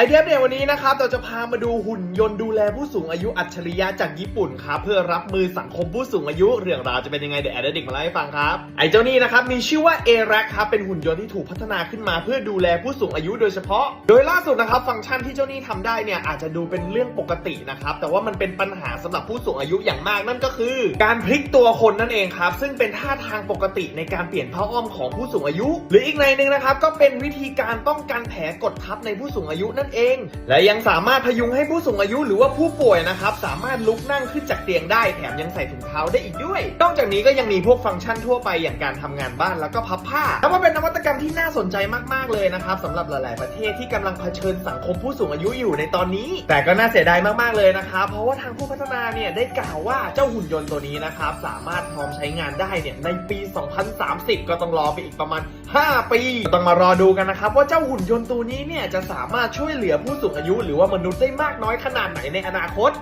ไอเดียในวันนี้นะครับเราจะพามาดูหุ่นยนต์ดูแลผู้สูงอายุอัจฉริยะจากญี่ปุ่นครับเพื่อรับมือสังคมผู้สูงอายุ เรื่องราวจะเป็นยังไงเดี๋ยวแอดดิกมาเล่าให้ฟังครับไอเจ้านี่นะครับมีชื่อว่า a r a c ครับเป็นหุ่นยนต์ที่ถูกพัฒนาขึ้นมา เพื่อดูแลผู้สูงอายุโดยเฉพาะ โดยล่าสุดนะครับฟังก์ชันที่เจ้านี่ทำได้เนี่ยอาจจะดูเป็นเรื่องปกตินะครับแต่ว่ามันเป็นปัญหาสำหรับผู้สูงอายุอย่างมากนั่นก็คือ การพลิกตัวคนนั่นเองครับซึ่งเป็นท่าทางปกติในการเปลี่ยนผ้าอ้อมของผู้สูงอายุ หรืออีกในหนึ่งนะครับก็เป็นวิธีการป้องกันแผลกดทับในผู้สูงอายุนั่นเอง และยังสามารถพยุงให้ผู้สูงอายุหรือว่าผู้ป่วยนะครับ สามารถลุกนั่งขึ้นจากเตียงได้ แถมยังใส่ถุงเท้าได้อีกด้วย นอกจากนี้ก็ยังมีพวกฟังก์ชันทั่วไปอย่างการทำงานบ้านแล้วก็พับผ้านับว่าเป็นนวัตกรรมที่น่าสนใจมากๆเลยนะครับสำหรับหลาย ๆ ประเทศที่กำลังเผชิญสังคมผู้สูงอายุอยู่ในตอนนี้ แต่ก็น่าเสียดายมากๆเลยนะครับเพราะว่าทางผู้พัฒนาเนี่ยได้กล่าวว่าเจ้าหุ่นยนต์ตัวนี้นะครับสามารถพร้อมใช้งานได้เนี่ยในปี 2030 ก็ต้องรอไปอีกประมาณ 5 ปี ต้องมารอดูกันนะครับ ว่าเจ้าหุ่นยนต์ตัวนี้เนี่ยจะสามารถช่วยเหลือผู้สูงอายุ หรือว่ามนุษย์ได้มากน้อยขนาดไหนในอนาคต